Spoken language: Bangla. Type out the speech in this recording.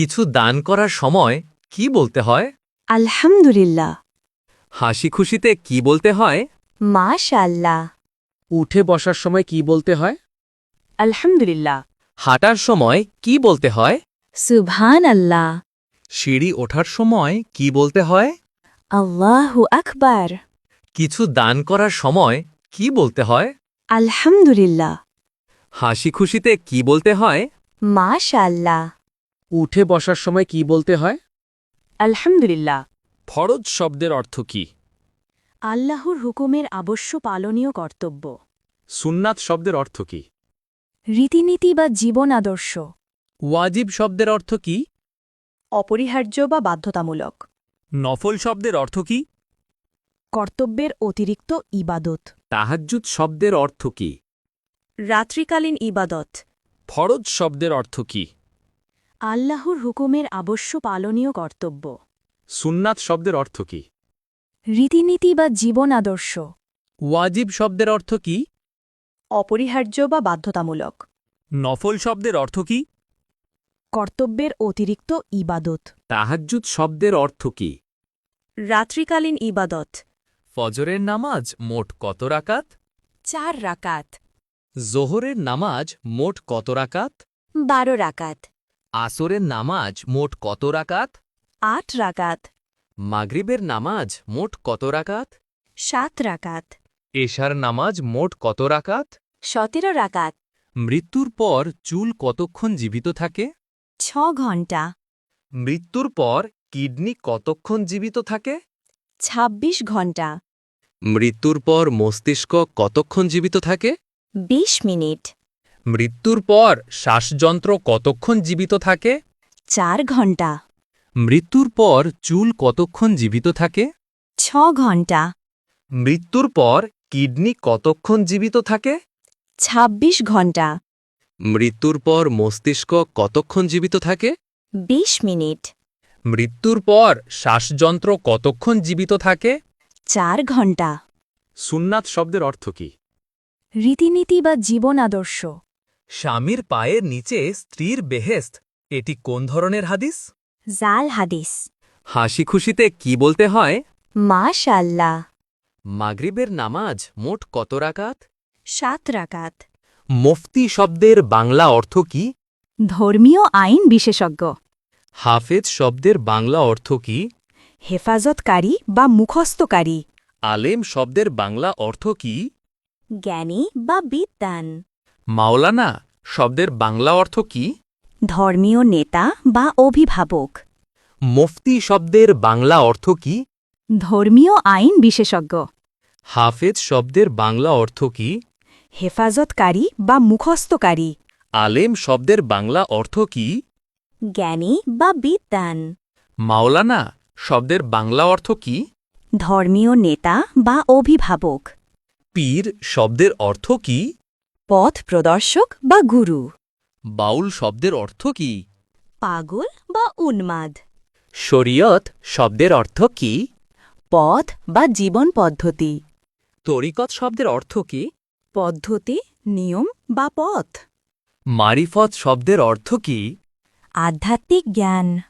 কিছু দান করার সময় কি বলতে হয়? আলহামদুলিল্লাহ। হাসি খুশিতে কি বলতে হয়? মাশাল্লাহ উঠে বসার সময় কি বলতে হয়? আলহামদুলিল্লাহ। হাঁটার সময় কি বলতে হয়? সুবহান আল্লাহ সিঁড়ি ওঠার সময় কি বলতে হয়? আল্লাহু আকবার। কিছু দান করার সময় কি বলতে হয়? আলহামদুলিল্লাহ। হাসি খুশিতে কি বলতে হয়? মাশাল্লাহ উঠে বসার সময় কি বলতে হয়? আলহামদুলিল্লাহ। ফরজ শব্দের অর্থ কি? আল্লাহর হুকুমের আবশ্য পালনীয় কর্তব্য। সুন্নাত শব্দের অর্থ কি? রীতিনীতি বা জীবন আদর্শ। ওয়াজিব শব্দের অর্থ কি? অপরিহার্য বা বাধ্যতামূলক। নফল শব্দের অর্থ কি? কর্তব্যের অতিরিক্ত ইবাদত। তাহাজ্জুদ শব্দের অর্থ কি? রাত্রিকালীন ইবাদত। ফরজ শব্দের অর্থ কি? আল্লাহর হুকুমের আবশ্য পালনীয় কর্তব্য। সুন্নাত শব্দের অর্থ কি? রীতিনীতি বা জীবন আদর্শ। ওয়াজিব শব্দের অর্থ কি? অপরিহার্য বা বাধ্যতামূলক। নফল শব্দের অর্থ কি? কর্তব্যের অতিরিক্ত ইবাদত। তাহাজ্জুদ শব্দের অর্থ কি? রাত্রিকালীন ইবাদত। ফজরের নামাজ মোট কত রাকাত? চার রাকাত। জোহরের নামাজ মোট কত রাকাত? বারো রাকাত। আসরের নামাজ মোট কত রাকাত? আট রাকাত। মাগরিবের নামাজ মোট কত রাকাত? সাত রাকাত। এশার নামাজ মোট কত রাকাত? সতেরো রাকাত। মৃত্যুর পর চুল কতক্ষণ জীবিত থাকে? ছ ঘণ্টা। মৃত্যুর পর কিডনি কতক্ষণ জীবিত থাকে? ২৬ ঘণ্টা। মৃত্যুর পর মস্তিষ্ক কতক্ষণ জীবিত থাকে? ২০ মিনিট। মৃত্যুর পর শ্বাসযন্ত্র কতক্ষণ জীবিত থাকে? চার ঘণ্টা মৃত্যুর পর চুল কতক্ষণ জীবিত থাকে? ছ ঘণ্টা মৃত্যুর পর কিডনি কতক্ষণ জীবিত থাকে? ২৬ ঘণ্টা মৃত্যুর পর মস্তিষ্ক কতক্ষণ জীবিত থাকে? ২০ মিনিট। মৃত্যুর পর শ্বাসযন্ত্র কতক্ষণ জীবিত থাকে? চার ঘণ্টা সুন্নাত শব্দের অর্থ কি? রীতিনীতি বা জীবন আদর্শ। স্বামীর পায়ের নিচে স্ত্রীর বেহেস্ত এটি কোন ধরনের হাদিস? জাল হাদিস। হাসি খুশিতে কি বলতে হয়? মাশাল্লাহ মাগরিবের নামাজ মোট কত রাকাত? সাত রাকাত। মুফতি শব্দের বাংলা অর্থ কি? ধর্মীয় আইন বিশেষজ্ঞ। হাফেজ শব্দের বাংলা অর্থ কি? হেফাজতকারী বা মুখস্থকারী। আলেম শব্দের বাংলা অর্থ কি? জ্ঞানী বা বিদ্যান মাওলানা শব্দের বাংলা অর্থ কি? ধর্মীয় নেতা বা অভিভাবক। মুফতি শব্দের বাংলা অর্থ কি? ধর্মীয় আইন বিশেষজ্ঞ। হাফেজ শব্দের বাংলা অর্থ কি? হেফাজতকারী বা মুখস্থকারী। আলেম শব্দের বাংলা অর্থ কি? জ্ঞানী বা বিদ্যান মাওলানা শব্দের বাংলা অর্থ কি? ধর্মীয় নেতা বা অভিভাবক। পীর শব্দের অর্থ কি? পথ প্রদর্শক বা গুরু। বাউল শব্দের অর্থ কি? পাগল বা উন্মাদ। শরীয়ত শব্দের অর্থ কি? পথ বা জীবন পদ্ধতি। তরিকত শব্দের অর্থ কি? পদ্ধতি নিয়ম বা পথ। মারিফত শব্দের অর্থ কি? আধ্যাত্মিক জ্ঞান।